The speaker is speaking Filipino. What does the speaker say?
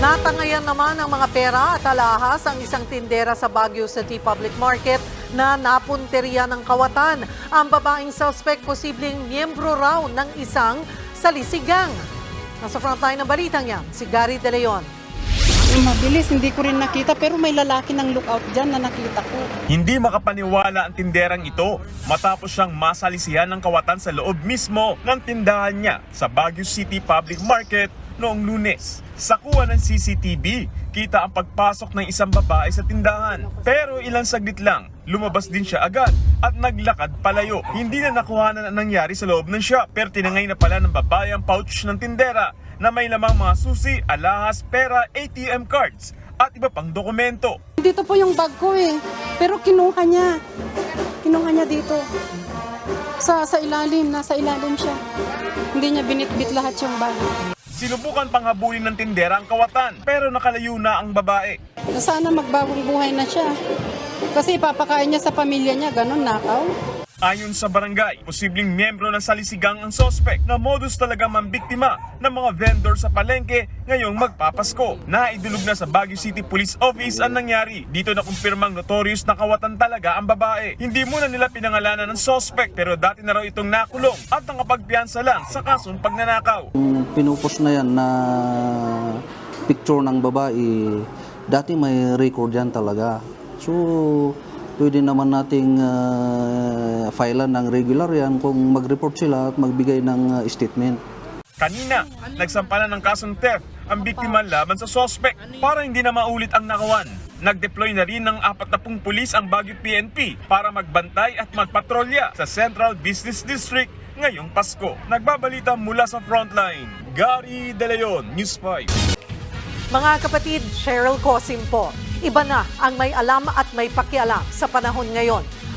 Natangayan naman ng mga pera at alahas ang isang tindera sa Baguio City Public Market na napunteriya ng kawatan. Ang babaeng suspect posibleng miyembro raw ng isang salisigang. Nasa frontline ng balitang yan, si Gary De Leon. Mabilis, hindi ko rin nakita pero may lalaki ng lookout dyan na nakita ko. Hindi makapaniwala ang tinderang ito matapos siyang masalisihan ng kawatan sa loob mismo ng tindahan niya sa Baguio City Public Market noong lunes. Sa kuha ng CCTV, kita ang pagpasok ng isang babae sa tindahan. Pero ilang saglit lang, lumabas din siya agad at naglakad palayo. Hindi na nakuha na nangyari sa loob ng shop pero tinangay na pala ng babae ang pouch ng tindera na may lamang mga susi, alahas, pera, ATM cards at iba pang dokumento. Dito po yung bag ko eh. Pero kinuha niya. Kinuha niya dito. Sa, sa ilalim, nasa ilalim siya. Hindi niya binitbit lahat yung bag. Sinubukan pang habulin ng tindera ang kawatan pero nakalayo na ang babae. Sana magbagong buhay na siya. Kasi ipapakain niya sa pamilya niya, ganun nakaw. Ayon sa barangay, posibleng miyembro ng salisigang ang sospek na modus talaga mambiktima ng mga vendor sa palengke ngayong magpapasko. Naidulog na sa Baguio City Police Office ang nangyari. Dito na kumpirmang notorious na kawatan talaga ang babae. Hindi muna nila pinangalanan ng sospek pero dati na raw itong nakulong at nakapagpiyansa lang sa kasong pagnanakaw. Pinupos na yan na picture ng babae, dati may record yan talaga. So, pwede naman nating uh, filean ng regular yan kung mag-report sila at magbigay ng uh, statement. Kanina, nagsampanan ng kasong theft ang biktima laban sa sospek para hindi na maulit ang nakawan. Nag-deploy na rin ng 40 pulis ang Baguio PNP para magbantay at magpatrolya sa Central Business District ngayong Pasko. Nagbabalita mula sa frontline, Gary De Leon, News 5. Mga kapatid, Cheryl Cosim po. Iba na ang may alam at may pakialam sa panahon ngayon.